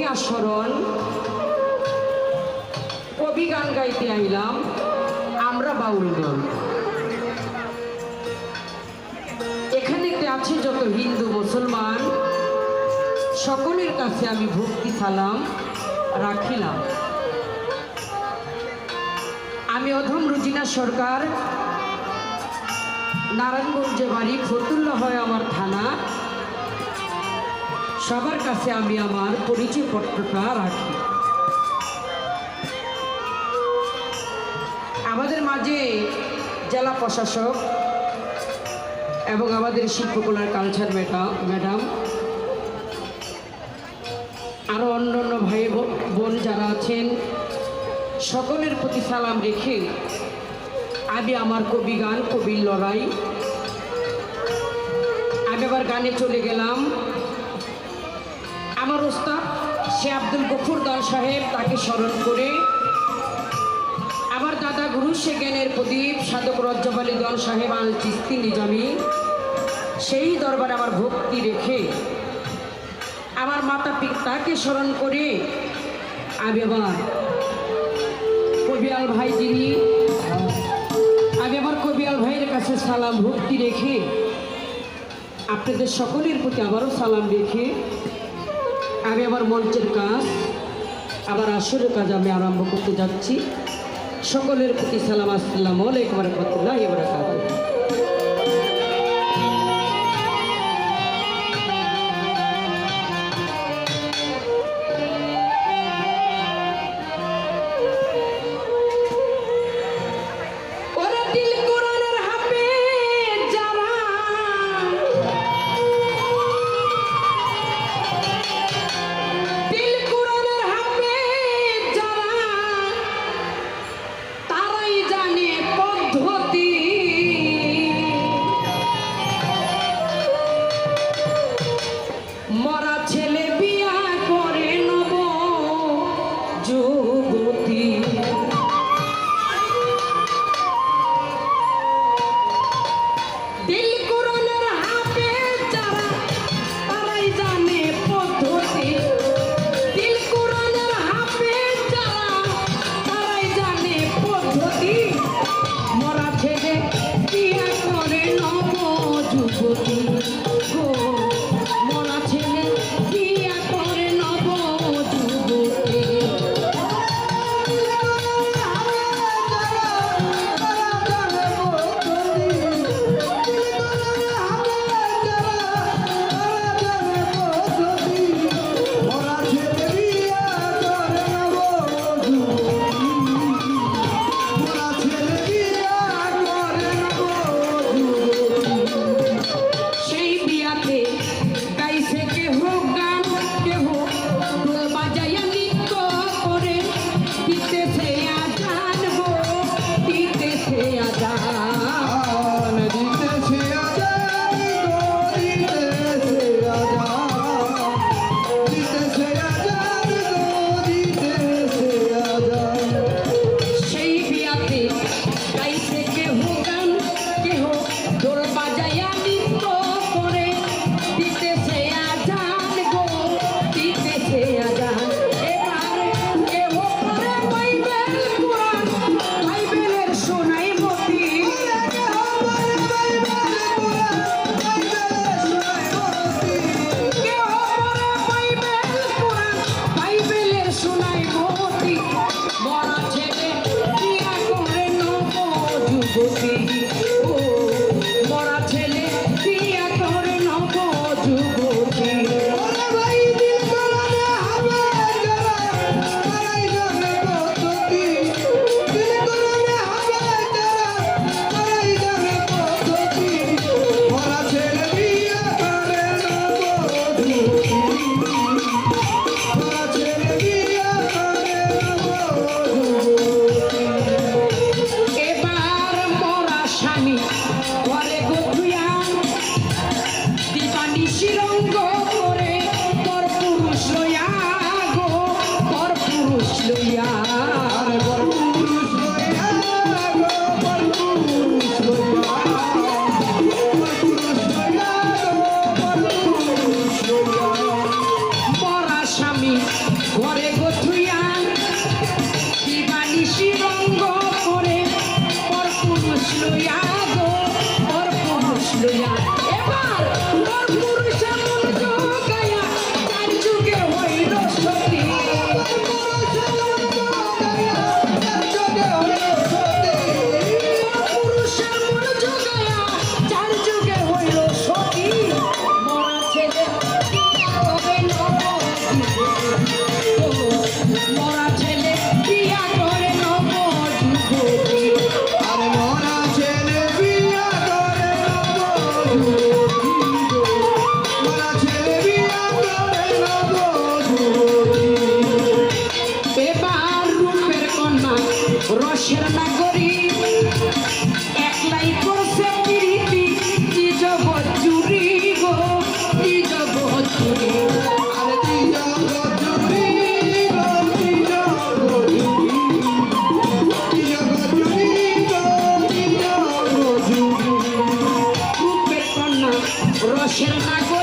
করি আস্মরণ, কবি গান গাইতে আইলাম, আমরা বাউল দল এখানে আছে যত হিন্দু মুসলমান, সকলের কাছে আমি ভক্তি সালাম রাখিলাম। আমি অধম রুজিনা সরকার, নারায়ণগঞ্জে বাড়ি ফতুল্লা হয় আমার থানা। সবার কাছে আমি আমার পরিচয় পত্রটা রাখি। আমাদের মাঝে জেলা প্রশাসক এবং আমাদের শিল্পকলার কালচার ম্যাডাম ম্যাডাম আরও অন্য অন্য ভাই বোন যারা আছেন, সকলের প্রতি সালাম রেখে আমি আমার কবি গান, কবির লড়াই, আমি আবার গানে চলে গেলাম। আমার ওস্তাদ, সে আব্দুল গফুর দল সাহেব তাকে স্মরণ করে আমার দাদা গুরু সে জ্ঞানের প্রদীপ, সাধক রজ্জব দল সাহেব আল চিস্তি নিজামি, সেই দরবারে আমার ভক্তি রেখে আমার মাতা পিতাকে স্মরণ করে আমি আবার কবিয়াল ভাই যিনি আমি আমার কবিয়াল ভাইয়ের কাছে সালাম, ভক্তি রেখে আপনাদের সকলের প্রতি আবারও সালাম রেখে আমি আমার মঞ্চের কাজ, আবার আসরের কাজ আমি আরম্ভ করতে যাচ্ছি। সকলের প্রতি সালাম আসসালাম আলাইকুম রহমতুল্লাহ এবার ওরে যুবতী দেশের নাগরিক একলাই করছে প্রীতি কি জগৎ চুরি গো কি জগৎ চুরি রসের নাগর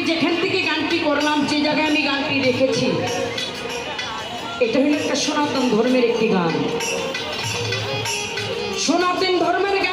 আমি যেখান থেকে গানটি করলাম, যে জায়গায় আমি গানটি রেখেছি, এটা হলো একটা সনাতন ধর্মের একটি গান। সনাতন ধর্মের গান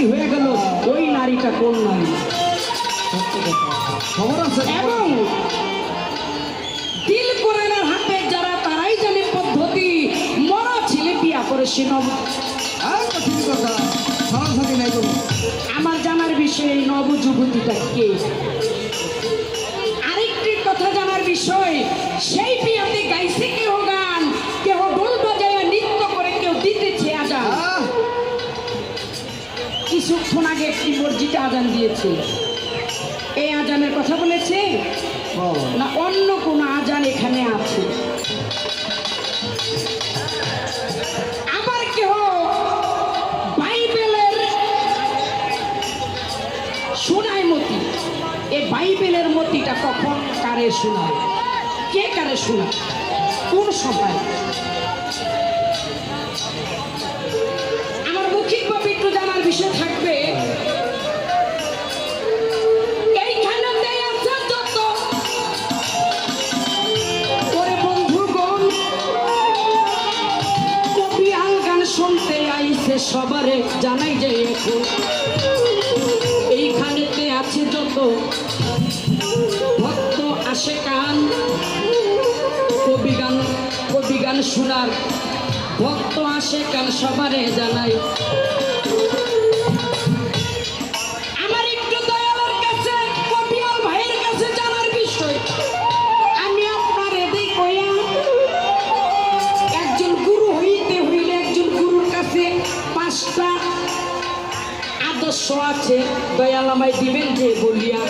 সৃষ্টি হয়ে গেল। ওই নারীটা কোন নারী? এবং দিল হাতে যারা তারাই জানে পদ্ধতি মরা ছেলে বিয়া করে আমার জানার বিষয়ে নব যুবতীটা কে? আরেকটি কথা জানার বিষয় সেই বিয়াতে গাইছে কেউ একটা আজান দিয়েছে। এই আজানের কথা বলেছে? না, অন্য কোনো আজান এখানে আছে। আবার কেহ শোনায় মতি? বাইবেলের মতিটা কখন কারে শোনায়? কে কারে শোনায়? কোন সময় আমার ভক্ত আসে কাল সবারে জানাই। একজন গুরু হইতে হইলে একজন গুরুর কাছে পাঁচটা আদর্শ আছে। দয়াল আমায় দিবেন যে বলিয়া।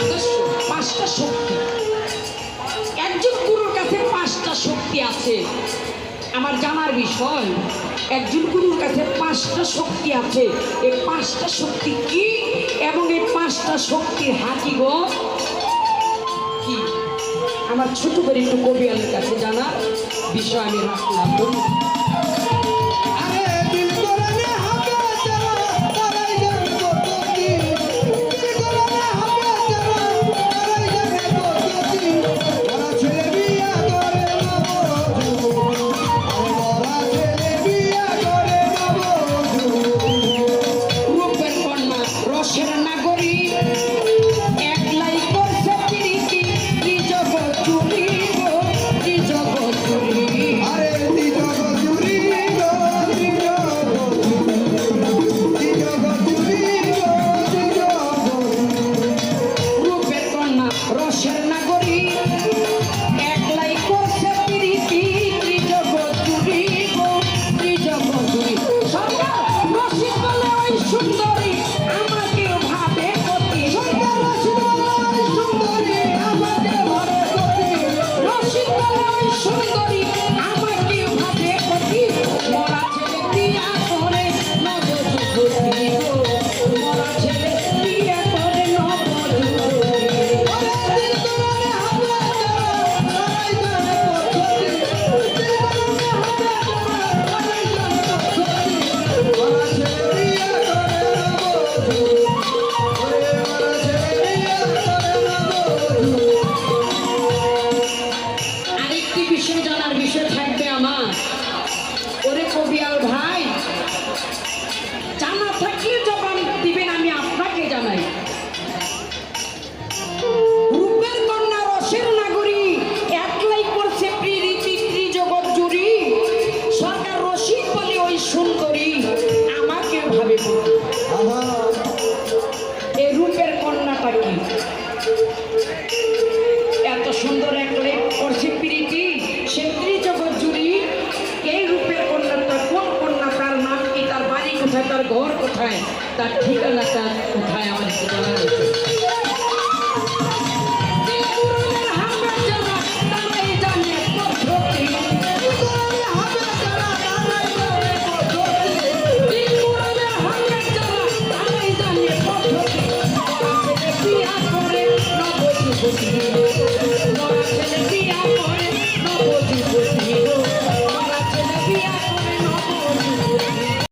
আদর্শ, পাঁচটা শক্তি শক্তি আছে। আমার জানার বিষয় একজন গুরুর কাছে পাঁচটা শক্তি আছে। এই পাঁচটা শক্তি কি এবং এই পাঁচটা শক্তি হাতি গো? কি? আমার ছোট করে একটু কবি কাছে জানা বিষয় আমি রাখলাম।